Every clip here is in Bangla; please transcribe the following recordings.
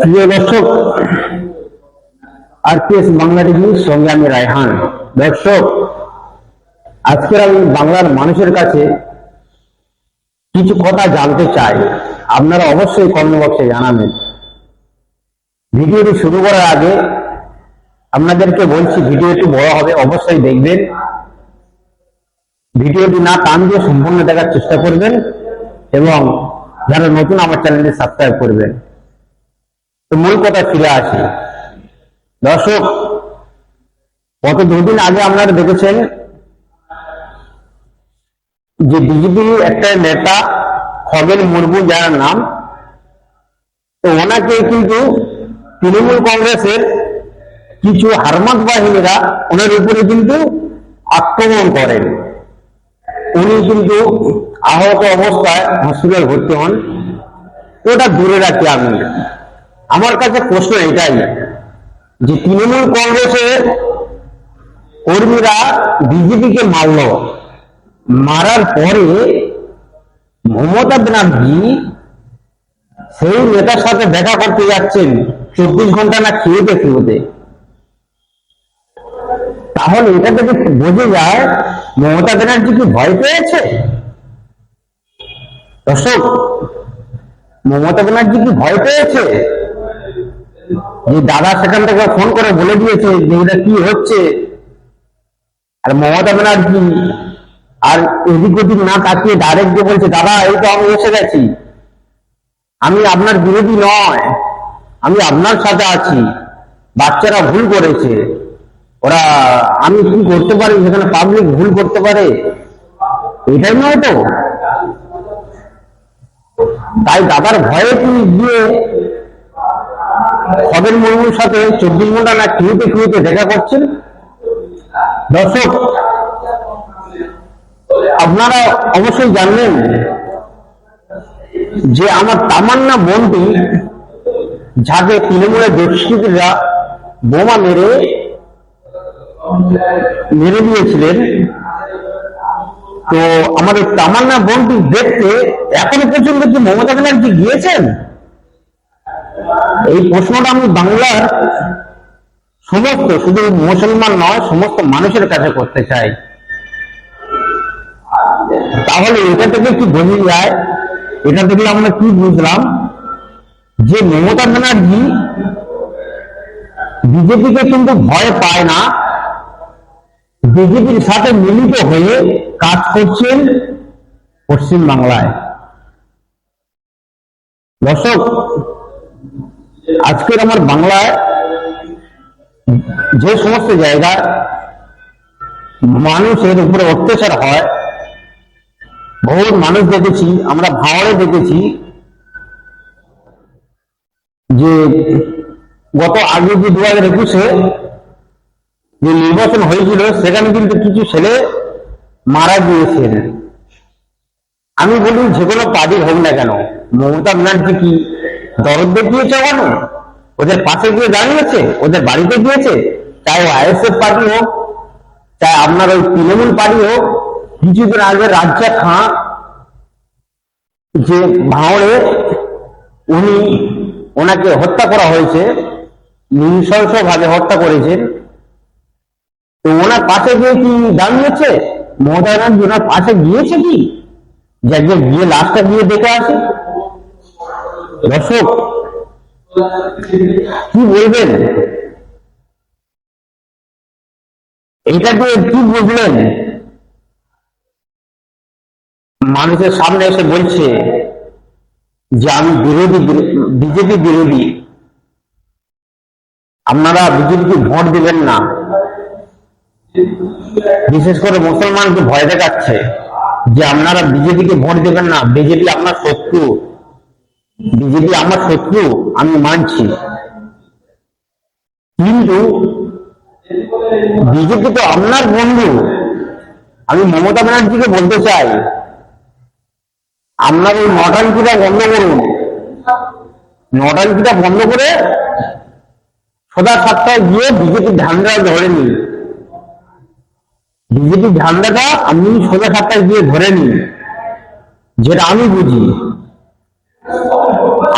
প্রিয় দর্শক আরপিএস বাংলা টিভির সঙ্গে আমি রায়হান। দর্শক, আজকের আমি বাংলার মানুষের কাছে কিছু কথা জানতে চাই। আপনারা অবশ্যই কমেন্ট জানাবেন। ভিডিওটি শুরু করার আগে আপনাদেরকে বলছি, ভিডিও একটু বড় হবে, অবশ্যই দেখবেন। ভিডিওটি না টান দিয়ে সম্পূর্ণ দেখার চেষ্টা করবেন এবং যারা নতুন আমার চ্যানেলটি সাবস্ক্রাইব করবেন। তো মূল কথা ফিরে আসি। দর্শক, গত দুদিন আগে আপনারা দেখেছেন যে বিজেপি একটা নেতা, খগেন মুর্মু যার নাম, তো ওনাকে কিন্তু তৃণমূল কংগ্রেসের কিছু হারমাত বাহিনীরা ওনার উপরে কিন্তু আক্রমণ করেন। উনি কিন্তু আহত অবস্থায় হসপিটাল ভর্তি হন। ওটা দূরে রাখি আমি। আমার কাছে প্রশ্ন এটাই যে তৃণমূল কংগ্রেসের কর্মীরা বিজেপিকে মারল। মারার পরে মমতা ব্যানার্জি সেই নেতার সাথে দেখা করতে যাচ্ছেন, চব্বিশ ঘণ্টা না খেয়েতে তাহলে এটা থেকে বোঝা যায় মমতা ব্যানার্জি কি ভয় পেয়েছে? দর্শক, মমতা ব্যানার্জি কি ভয় পেয়েছে? যে দাদা সেখান থেকে ফোন করে বলে দিয়েছে যে এটা কি হচ্ছে? আর মমতা ব্যানার্জি আর এদিক ওদিক না তাকিয়ে ডাইরেক্ট যে বলছে, দাদা, এই তো আমি এসে গেছি। আমি আপনার বিরোধী নয়। আমি আপনার সাথে আছি। বাচ্চারা ভুল করেছে। ওরা, আমি কি করতে পারি? যেখানে পাবলিক ভুল করতে পারে? এটাই নয় তো। তাই দাদার ভয়ে তিনি গিয়ে খগেন মুর্মুর সাথে চব্বিশ ঘণ্টা না খেয়েতে খেয়েতে দেখা করছেন? দর্শক, আপনারা অবশ্যই জানলেন যে আমার তামান্না বোনটি, যাকে তৃণমূলের দুষ্কৃতীরা বোমা মেরে মেরে দিয়েছিলেন। তো আমাদের তামান্না বোনটি দেখতে এখনও পর্যন্ত কি মমতা ব্যানার্জি গিয়েছেন? এই প্রশ্নটা আমি বাংলার সমস্ত, শুধু মুসলমান নয়, সমস্ত মানুষের কাছে করতে চাই। তাহলে এটা থেকে কি বোঝা যায়? এটা থেকে আমরা কি বুঝলাম? যে মমতা ব্যানার্জি বিজেপিকে কিন্তু ভয় পায় না বিজেপির সাথে মিলিত হয়ে কাজ করছেন পশ্চিম বাংলায় দর্শক, আজকের আমার বাংলায় যে সমস্ত জায়গায় মানুষের উপরে অত্যাচার হয় বহু মানুষ দেখেছি, আমরা ভাওয়ারে দেখেছি যে গত আগে যে দু হাজার একুশে যে নির্বাচন হয়েছিল, সেখানে কিন্তু কিছু ছেলে মারা গিয়েছেন আমি বলি, যে কোনো পার্টি হোক না কেন, মমতা ব্যানার্জি কি দরদ দেখিয়েছে কেন ওদের পাশে গিয়ে দাঁড়িয়েছে? ওদের বাড়িতে গিয়েছে? চাই আইএসএফ পার্টি হোক, চাই আপনার ওই তৃণমূল পার্টি হোক, কিছুদিন আগে রাজ্জাক খাঁ যে ভাঁড়ে উনি ওনাকে হত্যা করা হয়েছে নৃশংস ভাবে হত্যা করেছেন। তো ওনার পাশে গিয়ে কি দাঁড়িয়েছে ব্যানার্জি ওনার পাশে গিয়েছে কি? যে একজন গিয়ে লাশটা গিয়ে দেখে আসে? দর্শক, কি বলবেন? এটাকে কি বুঝলেন? মানুষের সামনে এসে বলছে যে আমি বিরোধী, বিজেপি বিরোধী। আপনারা বিজেপিকে ভোট দিবেন না। বিশেষ করে মুসলমানকে ভয় দেখাচ্ছে যে আপনারা বিজেপিকে ভোট দেবেন না। বিজেপি আপনার শত্রু। বিজেপি আমার শত্রু, আমি মানছি। কিন্তু বিজেপি তো আপনার বন্ধু। আমি মমতা ব্যানার্জিকে বলতে চাই, আপনার ওই নটাঙ্কিটা বন্ধ করুন। নটাঙ্কিটা বন্ধ করে সোজা সাতটায় গিয়ে বিজেপির ঝান্ডা ধরে নিন। বিজেপির ঝান্ডাটা আপনি সোজা সাতটায় গিয়ে ধরে নিন যেটা আমি বুঝি।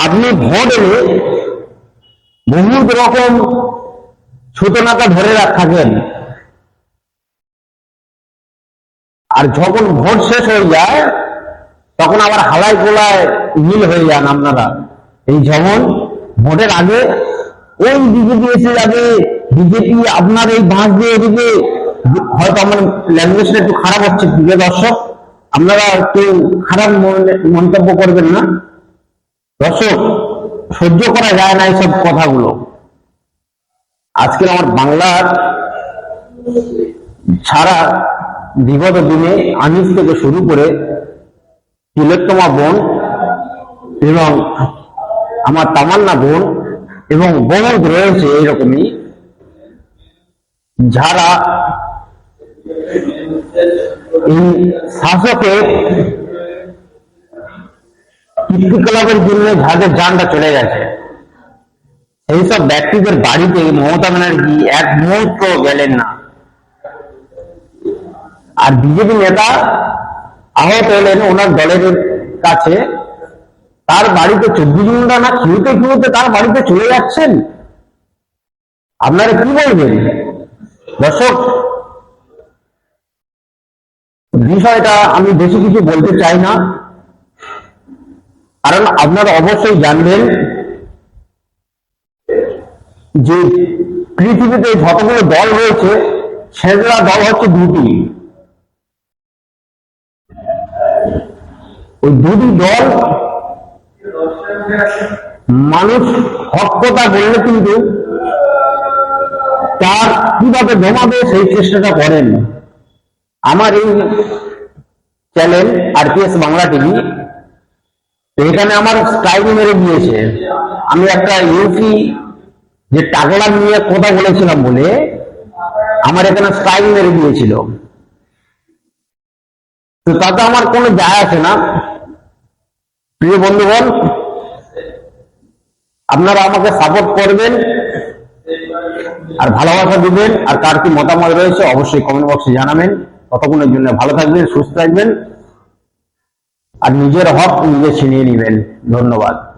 আপনি ভোট এলে বহুত রকম ছুতনাকা ধরে রাখ থাকেন আর যখন ভোট শেষ হয়ে যায়, তখন আবার হালাই গোলায় মিল হয়ে যান আপনারা। এই যেমন ভোটের আগে ওই বিজেপি এসে যাবে, বিজেপি আপনার এই বাঁশ দিয়ে এদিকে হয়তো আমার ল্যাঙ্গুয়েজটা একটু খারাপ হচ্ছে, প্রিয় দর্শক। আপনারা একটু খারাপ মন্তব্য করবেন না। দর্শক, সহ্য করা যায় না এইসব কথাগুলো। আজকে আমার বাংলার সারা বিগত দিনে আমিষ থেকে শুরু করে তিলোত্তমা বোন এবং আমার তামান্না বোন এবং বহুত রয়েছে এইরকমই। যারা এই কীর্তিকলাপের জন্য চলে গেছে। ব্যক্তিদের বাড়িতে মমতা ব্যানার্জি এক মুহূর্ত গেলেন না। আর বিজেপি নেতা আহত হলেন ওনার দলের কাছে। তার বাড়িতে চব্বিশ ঘণ্টা না খেলতে খেলতে তার বাড়িতে চলে যাচ্ছেন? আপনারা কি বলবেন? দর্শক বিষয়টা আমি বেশি কিছু বলতে চাই না। কারণ আপনারা অবশ্যই জানবেন যে পৃথিবীতে যতগুলো দল রয়েছে, সেগুলা দল হচ্ছে দুটি। ওই দুটি দল মানুষ হক বললে কিন্তু তার কীভাবে জমাবে সেই চেষ্টাটা করেন। আমার এই চ্যানেল আরপিএস বাংলা টিভি এখানে আমার স্ট্রাইক মেরে দিয়েছে আমি একটা ইউপি যে টাকলা নিয়ে কথা বলেছিলাম বলে, আমার এখানে স্ট্রাইক মেরে দিয়েছিল। তো তাতে আমার কোনো যায় আসে না। প্রিয় বন্ধুগণ, আপনারা আমাকে সাপোর্ট করবেন আর ভালোবাসা দিবেন। আর কার কি মতামত রয়েছে, অবশ্যই কমেন্ট বক্সে জানাবেন। ততক্ষণের জন্য ভালো থাকবেন সুস্থ থাকবেন আর নিজের হক নিজে ছিনিয়ে নেবেন। ধন্যবাদ।